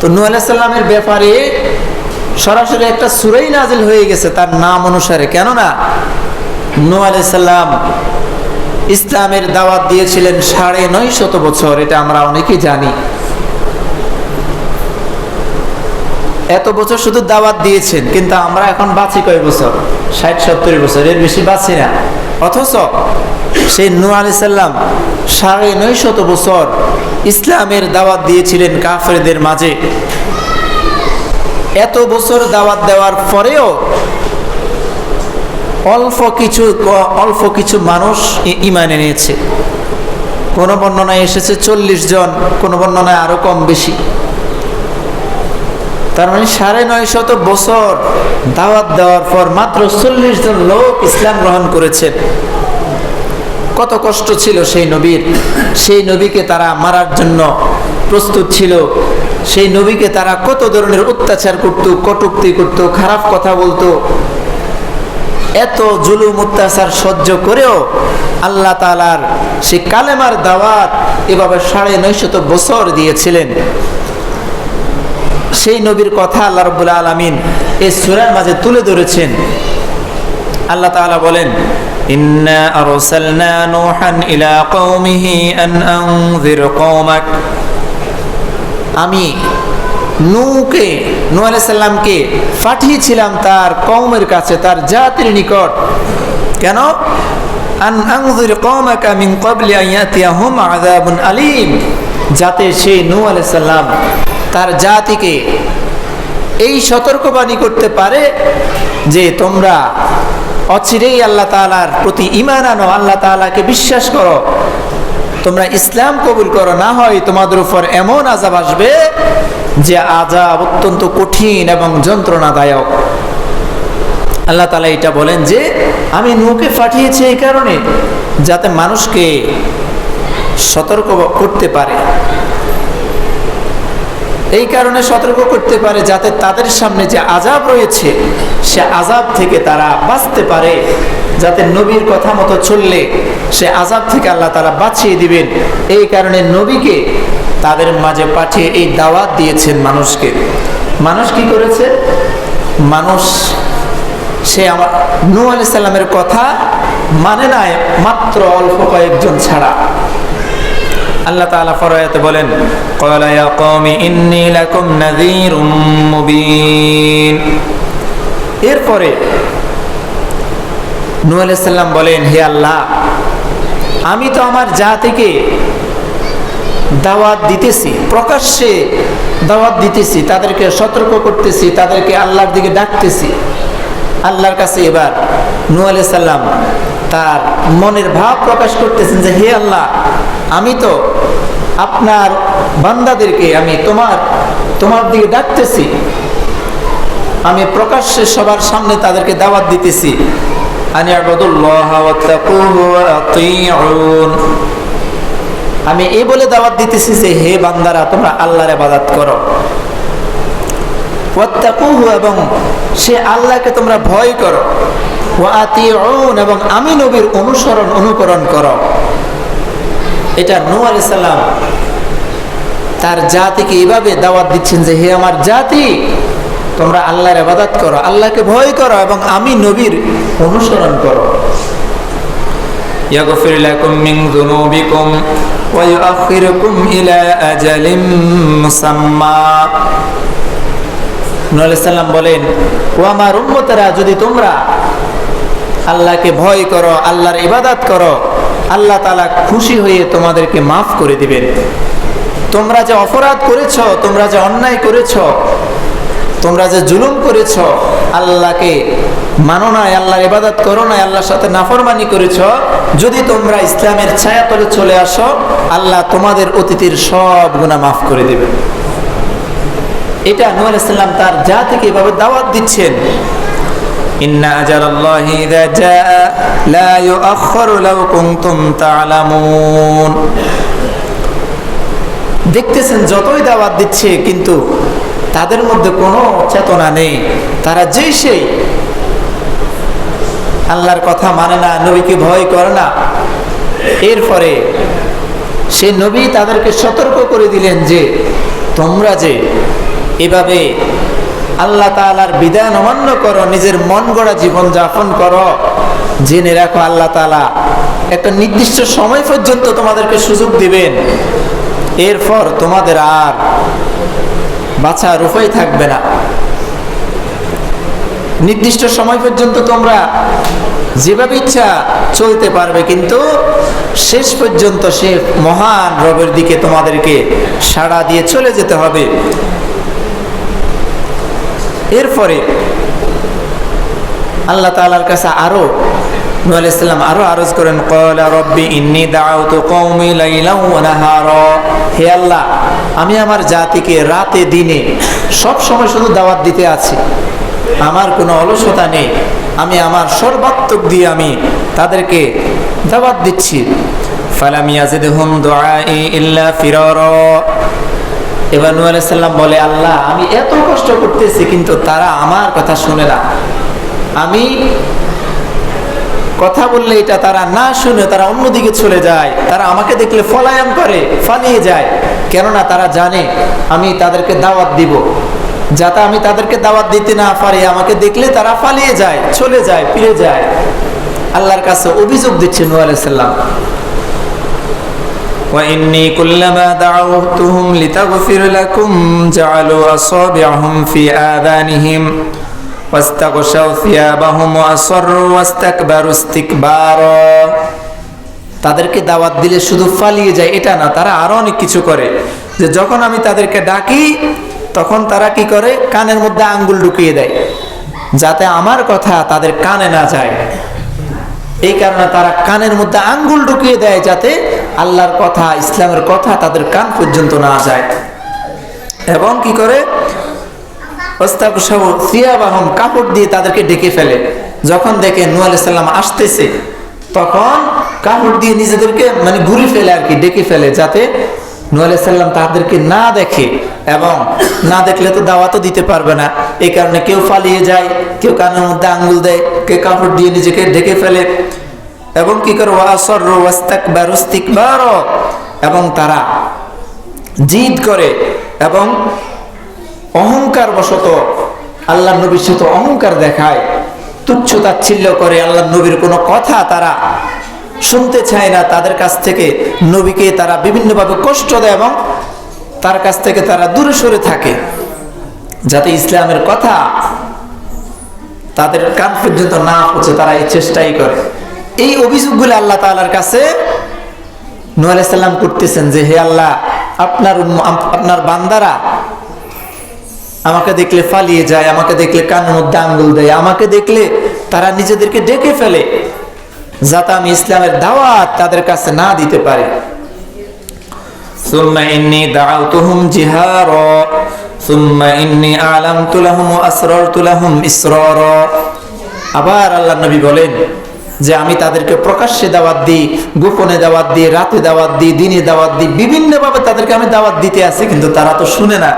তো নূ আলাইসাল্লামের ব্যাপারে সরাসরি একটা সুরাই নাজিল হয়ে গেছে তার নাম অনুসারে। কেননা নূ আলাইসাল্লাম ইসলামের দাওয়াত দিয়েছিলেন সাড়ে নয় শত বছর, এটা আমরা অনেকেই জানি। এত বছর শুধু দাওয়াত দিয়েছেন, কিন্তু আমরা এখন বাঁচি কয় বছর? ষাট, সত্তর বছর, এর বেশি বাঁচি না। অথচ সেই নূ আলি সাল্লাম সাড়ে নয় শত বছর ইসলামের দাওয়াত দিয়েছিলেন কাফেরদের মাঝে। এত বছর দাওয়াত দেওয়ার পরেও অল্প কিছু অল্প কিছু মানুষ ইমান এনেছে। কোনো বর্ণনায় এসেছে চল্লিশ জন, কোনো বর্ণনায় আরও কম বেশি। তার মানে সাড়ে নয় শত বছর দাওয়াত দেওয়ার পর মাত্র চল্লিশ জন লোক ইসলাম গ্রহণ করেছেন। কত কষ্ট ছিল সেই নবীর। সেই নবীকে তারা মারার জন্য প্রস্তুত ছিল। সেই নবীকে তারা কত ধরনের অত্যাচার করত, কটুক্তি করত, খারাপ কথা বলতো। এত জুলুম, অত্যাচার সহ্য করেও আল্লাহ তালার সেই কালেমার দাওয়াত এভাবে সাড়ে নয়শত বছর দিয়েছিলেন। সেই নবীর কথা আল্লাহ রব্বুল আলমিন এই সুরার মাঝে তুলে ধরেছেন। আল্লাহ তাআলা বলেন আমি নূকে নূহ আলাইহিস সালামকে পাঠিয়েছিলাম তার কওমের কাছে, তার জাতির নিকট। কেন? আন আলীম। যাতে সেই নূহ আলাইহিস তার জাতিকে এই সতর্কবাণী করতে পারে যে তোমরা অচিরেই আল্লাহ তাআলার প্রতি ইমান আনো, আল্লাহ তাআলাকে বিশ্বাস করো। তোমরা ইসলাম কবুল করো, না হয় তোমাদের উপর এমন আজাব আসবে যে আজাব অত্যন্ত কঠিন এবং যন্ত্রণাদায়ক। আল্লাহ তালা এটা বলেন যে, আমি নৌকে পাঠিয়েছি এই কারণে যাতে মানুষকে সতর্ক করতে পারে। এই কারণে সতর্ক করতে পারে যাতে তাদের সামনে যে আজাব রয়েছে, সে আজাব থেকে তারা বাঁচতে পারে। যাতে নবীর কথা মতো চললে সে আজাব থেকে আল্লাহ তারা বাঁচিয়ে দিবেন। এই কারণে নবীকে তাদের মাঝে পাঠিয়ে এই দাওয়াত দিয়েছেন মানুষকে। মানুষ কি করেছে? মানুষ, সে আমার নূ আলি সাল্লামের কথা মানে নাই মাত্র অল্প কয়েকজন ছাড়া। আল্লাহ তাআলা ফরায়াতে বলেন এরপরে সালাম বলেন, হে আল্লাহ, আমি তো আমার জাতিকে দাওয়াত দিতেছি, প্রকাশ্যে দাওয়াত দিতেছি, তাদেরকে সতর্ক করতেছি, তাদেরকে আল্লাহর দিকে ডাকতেছি। আল্লাহর কাছে এবার সালাম তার মনের ভাব প্রকাশ করতেছেন যে, হে আল্লাহ আমি তো আপনার বান্দাদেরকে আমি তোমার তোমার দিকে ডাকতেছি। আমি প্রকাশ্যে সবার সামনে তাদেরকে দাওয়াত দিতেছি। আমি এই বলে দাওয়াত দিতেছি যে, হে বান্দারা, তোমরা আল্লাহর ইবাদত করো। এবং সে আল্লাহকে তোমরা ভয় করো। এবং আমি নবীর অনুসরণ, অনুকরণ করো। এটা নূহ আলাইহিস সালাম তার জাতিকে এইভাবে দাওয়াত দিচ্ছেন যে হে আমার জাতি তোমরা আল্লাহর ইবাদত করো আল্লাহকে ভয় করো এবং আমি নবীর অনুসরণ করো يغفر لكم من ذنوبكم ويؤخركم إلى أجل مسمى সাল্লাম বলেন ও আমার উম্মতেরা যদি তোমরা আল্লাহকে ভয় করো আল্লাহর ইবাদত করো আল্লাহ তালা খুশি হয়ে তোমাদেরকে মাফ করে দিবেন। তোমরা যে অপরাধ করেছ, তোমরা যে অন্যায় করেছ, তোমরা যে জুলুম করেছ, আল্লাহকে মানো নাই, আল্লাহর ইবাদত করো নাই, আল্লাহর সাথে নাফরমানি করেছ, যদি তোমরা ইসলামের ছায়াতলে চলে আসো, আল্লাহ তোমাদের অতীতের সব গুণা মাফ করে দেবেন। এটা নূহ আলাইহিস সালাম তার জাতিকে এভাবে দাওয়াত দিচ্ছেন। ইন্না আজালাল্লাহি ইযা জাআ, লা ইউআখখারু লাউ কুনতুম তা'লামুন দেখতেছেন, যতই দাওয়াত দিচ্ছে, কিন্তু তাদের মধ্যে কোনো চেতনা নেই। তারা যেই সেই। আল্লাহর কথা মানে না, নবীকে ভয় করে না। এরপরে সে নবী তাদেরকে সতর্ক করে দিলেন যে, তোমরা যে এভাবে আল্লাহ তাআলার বিধান অমান্য করো, নিজের মন গড়া জীবন যাপন করো। জেনে রাখো আল্লাহ তাআলা একটা নির্দিষ্ট সময় পর্যন্ত তোমাদেরকে সুযোগ দিবেন। এরপর তোমাদের আর বাঁচার উপায় থাকবে না। নির্দিষ্ট সময় পর্যন্ত তোমরা যেভাবে ইচ্ছা চলতে পারবে, কিন্তু শেষ পর্যন্ত সে মহান রবের দিকে তোমাদেরকে সাড়া দিয়ে চলে যেতে হবে। এরপরে আল্লাহ তাআলার কাছে আরও নূহ আরও আরজ করেন রব্বি ইন্নী হে আল্লাহ, আমি আমার জাতিকে রাতে দিনে সব সময় শুধু দাওয়াত দিতে আছি। আমার কোনো অলসতা নেই। আমি আমার সর্বাত্মক দিয়ে আমি তাদেরকে দাওয়াত দিচ্ছি। এবার নূহ আলাইহিস সালাম বলে, আল্লাহ, আমি এত কষ্ট করতেছি, কিন্তু তারা আমার কথা শুনে না। আমি কথা বললে এটা তারা না শুনে তারা অন্যদিকে চলে যায়। তারা আমাকে দেখলে ফলায়ন করে, ফালিয়ে যায়। কেননা তারা জানে, আমি তাদেরকে দাওয়াত দিব। যাতে আমি তাদেরকে দাওয়াত দিতে না পারি, আমাকে দেখলে তারা ফালিয়ে যায়, চলে যায়, ফিরে যায়। আল্লাহর কাছে অভিযোগ দিচ্ছে নূহ আলাইহিস সালাম। وإني كلما دعوتهم لتغفر لكم جعلوا أصابعهم في آذانهم واستغشوا ثيابهم وأصروا واستكبروا استكبارا তাদেরকে দাওয়াত দিলে শুধু ফালিয়ে যায় এটা না তারা আরো অনেক কিছু করে যে যখন আমি তাদেরকে ডাকি তখন তারা কি করে কানের মধ্যে আঙ্গুল ঢুকিয়ে দেয় যাতে আমার কথা তাদের কানে না যায় এই কারণে তারা কানের মধ্যে আঙ্গুল ঢুকিয়ে দেয় যাতে আল্লাহর কথা, ইসলামের কথা তাদের কান পর্যন্ত না যায়। এবং কি করে? কাপড় দিয়ে তাদেরকে ডেকে ফেলে। যখন দেখে নু আলাইসাল্লাম আসতেছে, তখন কাপড় দিয়ে নিজেদেরকে মানে ঘুরি ফেলে আর কি, ডেকে ফেলে যাতে নু আলাইসাল্লাম তাদেরকে না দেখে এবং না দেখলে তো দাওয়াতও দিতে পারবে না। এই কারণে কেউ ফালিয়ে যায়, কেউ কানের মধ্যে আঙ্গুল দেয়, কেউ কাপড় দিয়ে নিজেকে ডেকে ফেলে। এবং কি করে ওয়াসর এবং তারা জিদ করে এবং অহংকার বশত আল্লাহ নবীর সাথে অহংকার দেখায়, তুচ্ছ তাচ্ছিল্য করে আল্লাহ নবীর কোনো কথা তারা শুনতে চায় না। তাদের কাছ থেকে নবীকে তারা বিভিন্নভাবে কষ্ট দেয় এবং তার কাছ থেকে তারা দূরে সরে থাকে। যাতে ইসলামের কথা তাদের কান পর্যন্ত না পৌঁছে, তারা এই চেষ্টাই করে। এই অভিযোগগুলো আল্লাহ তাআলার কাছে নূহ আলাইহিস সালাম করতেছেন যে হে আল্লাহ আপনার উম্ম- আম- আপনার বান্দারা আমাকে দেখলে ফালিয়ে যায় আমাকে দেখলে কানের মধ্যে আঙ্গুল দেয় আমাকে দেখলে তারা নিজেদেরকে ডেকে ফেলে যাতে আমি ইসলামের দাওয়াত তাদের কাছে না দিতে পারি ثم إني دعوتهم جهارا ثم إني أعلمت لهم وأسررت لهم إسرارا আবার আল্লাহ নবী বলেন যে আমি তাদেরকে প্রকাশ্যে দাওয়াত দিই, গোপনে দাওয়াত দিই, রাতে দাওয়াত দিই, দিনে দাওয়াত দিই, বিভিন্নভাবে তাদেরকে আমি দাওয়াত দিতে আসি, কিন্তু তারা তো শুনে না।